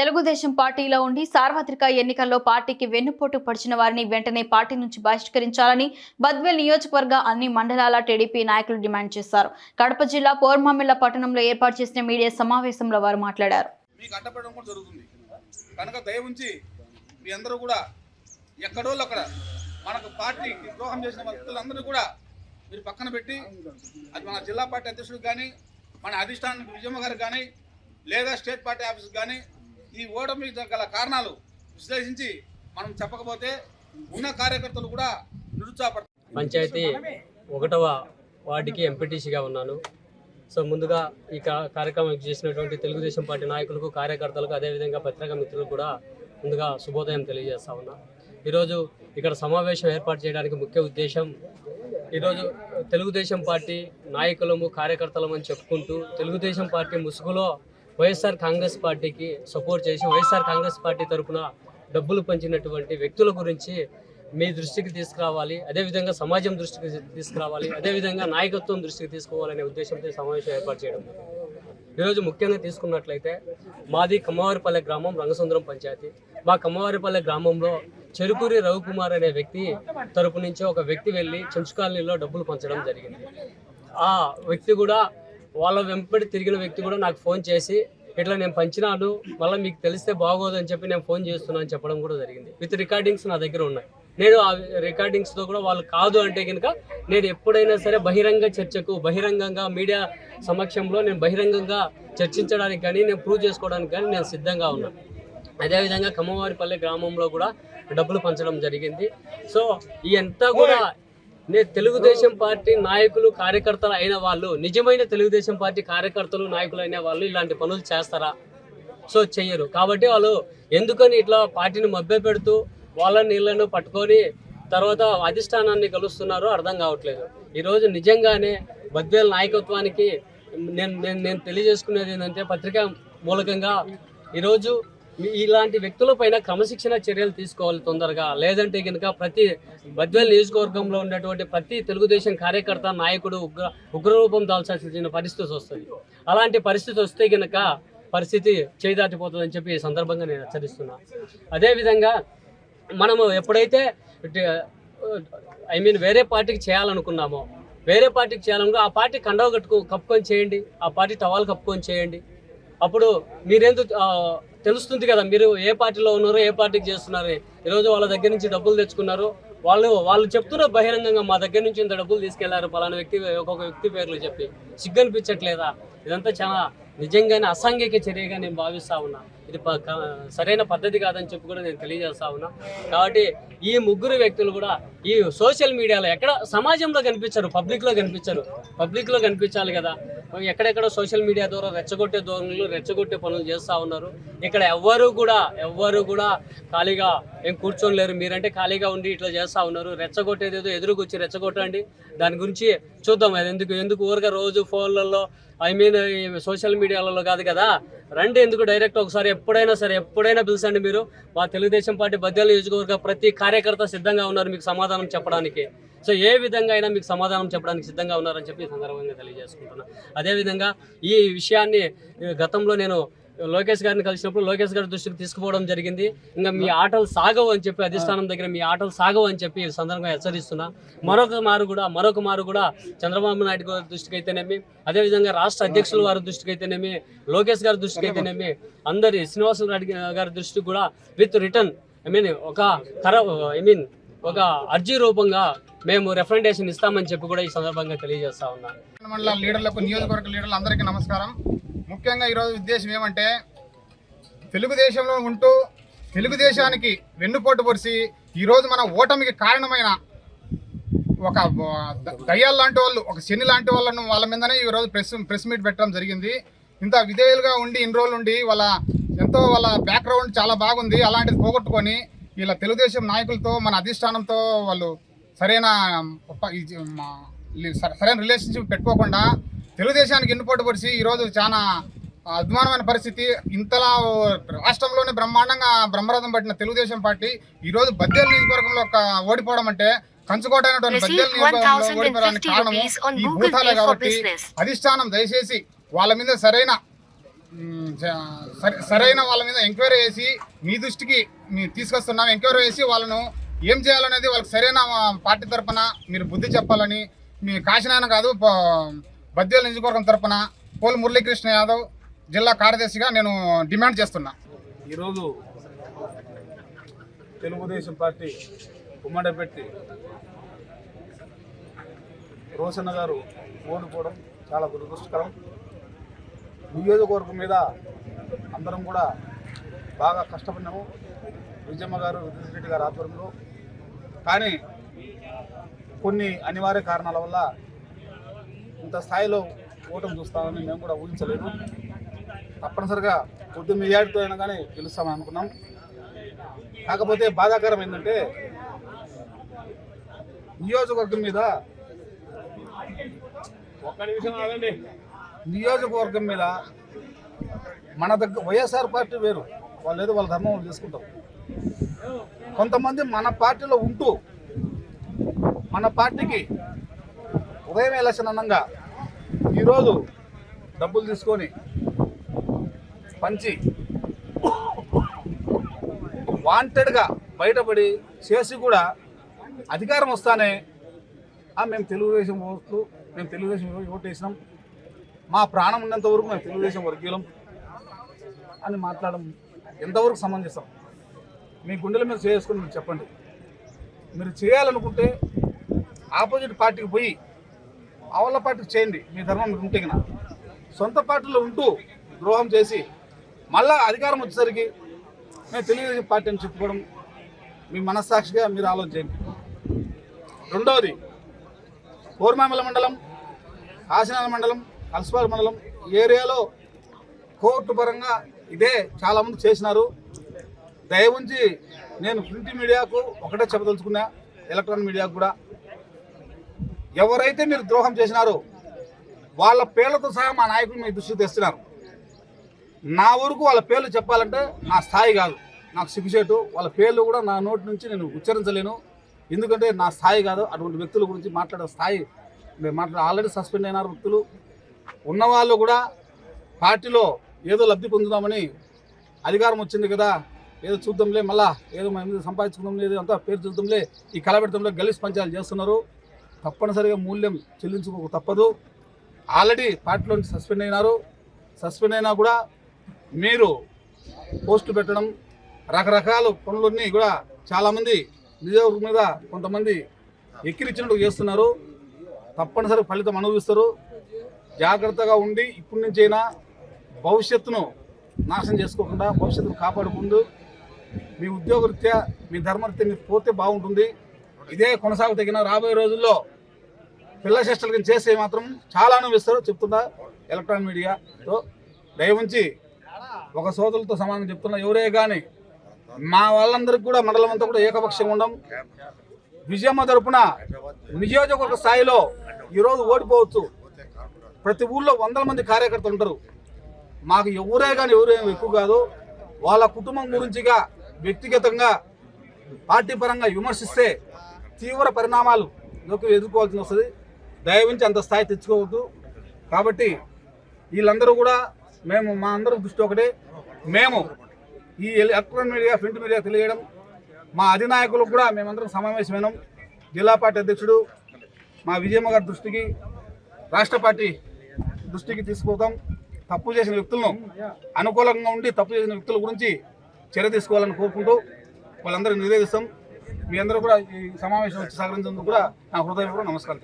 తెలుగుదేశం పార్టీలో ఉండి సార్వత్రిక ఎన్నికల్లో పార్టీకి వెన్నుపోటు పడిచిన వారిని వెంటనే పార్టీ నుంచి బహిష్కరించాలని బద్వేల్ నియోజకవర్గ అన్ని మండలాల టీడీపీ నాయకులు డిమాండ్ చేశారు. కడప జిల్లా పోర్మామిళ్ళ పట్టణంలో ఏర్పాటు చేసిన మీడియా సమావేశంలో వారు మాట్లాడారు. జరుగుతుంది. కనుక మీ అందరూ కూడా ఎక్కడో అక్కడ మనకు పార్టీకి ద్రోహం చేసిన వ్యక్తులందరూ కూడా మీరు పక్కన పెట్టి అది మన జిల్లా పార్టీ అధ్యక్షుడికి కానీ మన అధిష్టానానికి విజయమ్మ గారికి కానీ లేదా స్టేట్ పార్టీ ఆఫీస్కి కానీ ఈ ఓటమి గల కారణాలు విశ్లేషించి మనం చెప్పకపోతే ఉన్న కార్యకర్తలు కూడా నిరుత్సాహపడతారు. పంచాయతీ ఒకటవ వార్డుకి ఎంపీటీసీగా ఉన్నాను. సో ముందుగా ఈ కార్యక్రమం చేసినటువంటి తెలుగుదేశం పార్టీ నాయకులకు కార్యకర్తలకు అదేవిధంగా పత్రికా మిత్రులకు కూడా ముందుగా శుభోదయం తెలియజేస్తా ఉన్నా. ఈరోజు ఇక్కడ సమావేశం ఏర్పాటు చేయడానికి ముఖ్య ఉద్దేశం ఈరోజు తెలుగుదేశం పార్టీ నాయకులము కార్యకర్తలము అని చెప్పుకుంటూ తెలుగుదేశం పార్టీ ముసుగులో వైఎస్ఆర్ కాంగ్రెస్ పార్టీకి సపోర్ట్ చేసి వైఎస్ఆర్ కాంగ్రెస్ పార్టీ తరపున డబ్బులు పంచినటువంటి వ్యక్తుల గురించి మీ దృష్టికి తీసుకురావాలి అదేవిధంగా సమాజం దృష్టికి తీసుకురావాలి అదేవిధంగా నాయకత్వం దృష్టికి తీసుకోవాలనే ఉద్దేశంతో సమావేశం ఏర్పాటు చేయడం. ఈరోజు ముఖ్యంగా తీసుకున్నట్లయితే మాది కమ్మవారిపల్లె గ్రామం రంగసుందరం పంచాయతీ. మా కమ్మవారిపల్లె గ్రామంలో చెరుకూరి రవికుమార్ అనే వ్యక్తి తరపు నుంచి ఒక వ్యక్తి వెళ్ళి చెంచు కాలనీలో డబ్బులు పంచడం జరిగింది. ఆ వ్యక్తి కూడా వాళ్ళ వెంబడి తిరిగిన వ్యక్తి కూడా నాకు ఫోన్ చేసి ఇట్లా నేను పంచినాను మళ్ళీ మీకు తెలిస్తే బాగోదని చెప్పి నేను ఫోన్ చేస్తున్నాను అని చెప్పడం కూడా జరిగింది. విత్ రికార్డింగ్స్ నా దగ్గర ఉన్నాయి. నేను ఆ రికార్డింగ్స్తో కూడా వాళ్ళు కాదు అంటే కనుక నేను ఎప్పుడైనా సరే బహిరంగ చర్చకు బహిరంగంగా మీడియా సమక్షంలో నేను బహిరంగంగా చర్చించడానికి కానీ నేను ప్రూవ్ చేసుకోవడానికి కానీ నేను సిద్ధంగా ఉన్నాను అదేవిధంగా కమ్మవారిపల్లె గ్రామంలో కూడా డబ్బులు పంచడం జరిగింది. సో ఈ అంతా కూడా నేను తెలుగుదేశం పార్టీ నాయకులు కార్యకర్తలు అయిన వాళ్ళు నిజమైన తెలుగుదేశం పార్టీ కార్యకర్తలు నాయకులు అయిన వాళ్ళు ఇలాంటి పనులు చేస్తారా? సో చెయ్యరు. కాబట్టి వాళ్ళు ఎందుకని ఇట్లా పార్టీని మభ్య పెడుతూ వాళ్ళ నీళ్ళను పట్టుకొని తర్వాత అధిష్టానాన్ని కలుస్తున్నారో అర్థం కావట్లేదు. ఈరోజు నిజంగానే బద్వేల నాయకత్వానికి నేను నేను నేను తెలియజేసుకునేది ఏంటంటే పత్రికా మూలకంగా ఈరోజు ఇలాంటి వ్యక్తులపైన క్రమశిక్షణ చర్యలు తీసుకోవాలి తొందరగా. లేదంటే కనుక ప్రతి బద్వేల్ నియోజకవర్గంలో ఉన్నటువంటి ప్రతి తెలుగుదేశం కార్యకర్త నాయకుడు ఉగ్ర ఉగ్రరూపం దాల్చాల్సిన పరిస్థితి వస్తుంది. అలాంటి పరిస్థితి వస్తే కనుక పరిస్థితి చేదాటిపోతుందని చెప్పి ఈ సందర్భంగా నేను హెచ్చరిస్తున్నా. అదేవిధంగా మనము ఎప్పుడైతే ఐ మీన్ వేరే పార్టీకి చేయాలనుకున్నామో వేరే పార్టీకి చేయాలనుకో ఆ పార్టీ కండవ కట్టుకో కప్పుకొని చేయండి ఆ పార్టీ టవాల్ కప్పుకొని చేయండి. అప్పుడు మీరెందుకు తెలుస్తుంది కదా మీరు ఏ పార్టీలో ఉన్నారో ఏ పార్టీకి చేస్తున్నారు ఈరోజు వాళ్ళ దగ్గర నుంచి డబ్బులు తెచ్చుకున్నారు. వాళ్ళు వాళ్ళు చెప్తున్న బహిరంగంగా మా దగ్గర నుంచి ఇంత డబ్బులు తీసుకెళ్ళారు. పలానా వ్యక్తి ఒక్కొక్క వ్యక్తి పేర్లు చెప్పి. సిగ్గనిపించట్లేదా? ఇదంతా చాలా నిజంగానే అసాంఘిక చర్యగా నేను భావిస్తా ఉన్నా. ఇది ప- సరైన పద్ధతి కాదని చెప్పి కూడా నేను తెలియజేస్తా ఉన్నా. కాబట్టి ఈ ముగ్గురు వ్యక్తులు కూడా ఈ సోషల్ మీడియాలో ఎక్కడ సమాజంలో కనిపించరు పబ్లిక్లో కనిపించరు. పబ్లిక్లో కనిపించాలి కదా. ఎక్కడెక్కడ సోషల్ మీడియా ద్వారా రెచ్చగొట్టే ధోరణులు రెచ్చగొట్టే పనులు చేస్తూ ఉన్నారు. ఇక్కడ ఎవ్వరు కూడా ఎవ్వరు కూడా ఖాళీగా ఏం కూర్చోలేరు. మీరంటే ఖాళీగా ఉండి ఇట్లా చేస్తూ ఉన్నారు. రెచ్చగొట్టేది ఏదో ఎదురుకొచ్చి రెచ్చగొట్టండి. దాని గురించి చూద్దాం. అది ఎందుకు ఎందుకు ఊరగా రోజు ఫోన్లలో ఐ మీన్ సోషల్ మీడియాలలో కాదు కదా? రండి ఎందుకు డైరెక్ట్ ఒకసారి ఎప్పుడైనా సరే ఎప్పుడైనా పిలిచండి మీరు. మా తెలుగుదేశం పార్టీ బద్యాల నియోజకవర్గ ప్రతి కార్యకర్త సిద్ధంగా ఉన్నారు మీకు సమాధానం చెప్పడానికి. సో ఏ విధంగా అయినా మీకు సమాధానం చెప్పడానికి సిద్ధంగా ఉన్నారని చెప్పి సందర్భంగా తెలియజేసుకుంటున్నాను అదేవిధంగా ఈ విషయాన్ని గతంలో నేను లోకేష్ గారిని కలిసినప్పుడు లోకేష్ గారి దృష్టికి తీసుకుపోవడం జరిగింది. ఇంకా మీ ఆటలు సాగవు అని చెప్పి అధిష్టానం దగ్గర మీ ఆటలు సాగవు అని చెప్పి సందర్భంగా హెచ్చరిస్తున్నా. మరొక మారు కూడా మరొక మారు కూడా చంద్రబాబు నాయుడు గారి దృష్టికి అయితేనేమి అదేవిధంగా రాష్ట్ర అధ్యక్షుల వారి దృష్టికి అయితేనేమి లోకేష్ గారి దృష్టికి అయితేనేమి అందరి శ్రీనివాసరావు గారి దృష్టికి కూడా విత్ రిటర్న్ ఐ మీన్ ఒక కర ఐ మీన్ ఒక అర్జీ రూపంగా మేము రిఫరెండేషన్ ఇస్తామని చెప్పి కూడా ఈ సందర్భంగా తెలియజేస్తా ఉన్నాం. మండల లీడర్లకు నియోజకవర్గ లీడర్లు అందరికీ నమస్కారం. ముఖ్యంగా ఈరోజు ఉద్దేశం ఏమంటే తెలుగుదేశంలో ఉంటూ తెలుగుదేశానికి వెన్నుపోటు పొరిసి ఈరోజు మన ఓటమికి కారణమైన ఒక దయ్యాలు లాంటి వాళ్ళు ఒక శని లాంటి వాళ్ళను వాళ్ళ మీదనే ఈరోజు ప్రెస్ ప్రెస్ మీట్ పెట్టడం జరిగింది. ఇంత విధేయులుగా ఉండి ఇన్ని రోజులు ఉండి వాళ్ళ ఎంతో వాళ్ళ బ్యాక్గ్రౌండ్ చాలా బాగుంది. అలాంటిది పోగొట్టుకొని వీళ్ళ తెలుగుదేశం నాయకులతో మన అధిష్టానంతో వాళ్ళు సరైన సరైన రిలేషన్షిప్ పెట్టుకోకుండా తెలుగుదేశానికి ఎన్నుపోటు పొడిచి ఈరోజు చాలా అద్మానమైన పరిస్థితి ఇంతలా రాష్ట్రంలోనే బ్రహ్మాండంగా బ్రహ్మరథం పట్టిన తెలుగుదేశం పార్టీ ఈరోజు బద్దేలు నియోజకవర్గంలో ఒక ఓడిపోవడం అంటే కంచుకోట అయినటువంటి బద్దేలు నియోజకవర్గంలో ఓడిపోవడానికి 1050 కారణము rupees on ఈ భూతాలే కాబట్టి. అధిష్టానం దయచేసి వాళ్ళ మీద సరైన సరైన వాళ్ళ మీద ఎంక్వైరీ చేసి మీ దృష్టికి మీ తీసుకొస్తున్నాం ఎంక్వైరీ చేసి వాళ్ళను ఏం చేయాలనేది వాళ్ళకి సరైన పార్టీ తరపున మీరు బుద్ధి చెప్పాలని మీ కాశీనాయన కాదు ప- నియోజకవర్గం తరపున పోల్ మురళీకృష్ణ యాదవ్ జిల్లా కార్యదర్శిగా నేను డిమాండ్ చేస్తున్నా. ఈరోజు తెలుగుదేశం పార్టీ ఉమ్మడపెట్టి రోషన్న గారు ఓడిపోవడం చాలా దురదృష్టకరం. నియోజకవర్గం మీద అందరం కూడా బాగా కష్టపడినాము. విజయమ్మ గారు రెడ్డి గారు ఆధ్వర్యంలో. కానీ కొన్ని అనివార్య కారణాల వల్ల ఇంత స్థాయిలో ఓటమి చూస్తామని మేము కూడా ఊహించలేదు. తప్పనిసరిగా కొద్ది మెజార్టీతో అయినా కానీ గెలుస్తామని అనుకున్నాం. కాకపోతే బాధాకరం ఏంటంటే నియోజకవర్గం మీద ఒక్క నిమిషం ఆగండి. నియోజకవర్గం మీద మన దగ్గర వైఎస్ఆర్ పార్టీ వేరు. వాళ్ళు ఏదో వాళ్ళ ధర్మం వాళ్ళు చేసుకుంటాం కొంతమంది మన పార్టీలో ఉంటూ మన పార్టీకి ఉదయం ఎలక్షన్ అనంగా ఈరోజు డబ్బులు తీసుకొని పంచి వాంటెడ్గా బయటపడి చేసి కూడా అధికారం వస్తానే. మేము తెలుగుదేశం ఓట్లు మేము తెలుగుదేశం ఓటు వేసినాం. మా ప్రాణం ఉన్నంత వరకు మేము తెలుగుదేశం వర్గీయులం అని మాట్లాడడం ఎంతవరకు సమంజసం? మీ గుండెల మీద చేసుకుని మీరు చెప్పండి. మీరు చేయాలనుకుంటే ఆపోజిట్ పార్టీకి పోయి అవల పార్టీకి చేయండి. మీ ధర్మం మీకు ఉంటే సొంత పార్టీలో ఉంటూ ద్రోహం చేసి మళ్ళా అధికారం వచ్చేసరికి మేము తెలుగుదేశం పార్టీ అని చెప్పుకోవడం మీ మనస్సాక్షిగా మీరు ఆలోచన చేయండి రెండవది కోరమామల మండలం ఆశనాల మండలం అల్స్పాల్ మండలం ఏరియాలో కోర్టు పరంగా ఇదే చాలామంది చేసినారు. దయవుంచి నేను ప్రింట్ మీడియాకు ఒకటే చెప్పదలుచుకున్నా ఎలక్ట్రానిక్ మీడియాకు కూడా. ఎవరైతే మీరు ద్రోహం చేసినారో వాళ్ళ పేర్లతో సహా మా నాయకులు మీ దృష్టికి తెస్తున్నారు. నా వరకు వాళ్ళ పేర్లు చెప్పాలంటే నా స్థాయి కాదు. నాకు సిగ్గుచేటు వాళ్ళ పేర్లు కూడా నా నోటి నుంచి నేను ఉచ్చరించలేను. ఎందుకంటే నా స్థాయి కాదు. అటువంటి వ్యక్తుల గురించి మాట్లాడే స్థాయి మాట్లాడే ఆల్రెడీ సస్పెండ్ అయినారు వ్యక్తులు ఉన్నవాళ్ళు కూడా పార్టీలో ఏదో లబ్ధి పొందుదామని అధికారం వచ్చింది కదా ఏదో చూద్దాంలే మళ్ళా ఏదో మేము మీద సంపాదించుకుందాం లేదు అంతా పేరు చూద్దాంలే ఈ కలబెడతంలో గలీస్ పంచాలు చేస్తున్నారు. తప్పనిసరిగా మూల్యం చెల్లించుకోక తప్పదు. ఆల్రెడీ పార్టీలో సస్పెండ్ అయినారు. సస్పెండ్ అయినా కూడా మీరు పోస్టు పెట్టడం రకరకాల పనులన్నీ కూడా చాలామంది నియోజకవర్గం మీద కొంతమంది ఎక్కిరిచ్చినట్టు చేస్తున్నారు. తప్పనిసరి ఫలితం అనుభవిస్తారు. జాగ్రత్తగా ఉండి ఇప్పటి నుంచైనా భవిష్యత్తును నాశనం చేసుకోకుండా భవిష్యత్తును కాపాడుకుంటూ మీ ఉద్యోగరీత్యా మీ ధర్మరీత్యా మీరు పోతే బాగుంటుంది. ఇదే కొనసాగుతగిన రాబోయే రోజుల్లో పిల్ల శిష్టలకి చేసే మాత్రం చాలా అనుభవిస్తారు చెప్తున్నా ఎలక్ట్రానిక్ మీడియాతో దయవుంచి ఒక సోదరులతో సమానం చెప్తున్నా ఎవరే కానీ మా వాళ్ళందరికీ కూడా మండలం అంతా కూడా ఏకపక్షంగా ఉండం. విజయమ్మ తరపున నియోజకవర్గ స్థాయిలో ఈరోజు ఓడిపోవచ్చు. ప్రతి ఊళ్ళో వందల మంది కార్యకర్తలు ఉంటారు. మాకు ఎవరే కానీ ఎవరు ఎక్కువ కాదు. వాళ్ళ కుటుంబం గురించిగా వ్యక్తిగతంగా పార్టీ పరంగా విమర్శిస్తే తీవ్ర పరిణామాలు లోకి ఎదుర్కోవాల్సి వస్తుంది. దయవించి అంత స్థాయి తెచ్చుకోవద్దు. కాబట్టి వీళ్ళందరూ కూడా మేము మా అందరం దృష్టి ఒకటే. మేము ఈ ఎలక్ట్రానిక్ మీడియా ప్రింట్ మీడియా తెలియడం మా అధినాయకులకు కూడా మేమందరం సమావేశమైనాం. జిల్లా పార్టీ అధ్యక్షుడు మా విజయమ్మ గారి దృష్టికి రాష్ట్ర పార్టీ దృష్టికి తీసుకుపోతాం. తప్పు చేసిన వ్యక్తులను అనుకూలంగా ఉండి తప్పు చేసిన వ్యక్తుల గురించి చర్య తీసుకోవాలని కోరుకుంటూ వాళ్ళందరూ నివేదిస్తాం. మీ అందరూ కూడా ఈ సమావేశం వచ్చి సహకరించినందుకు కూడా నా హృదయపూర్వక నమస్కారం.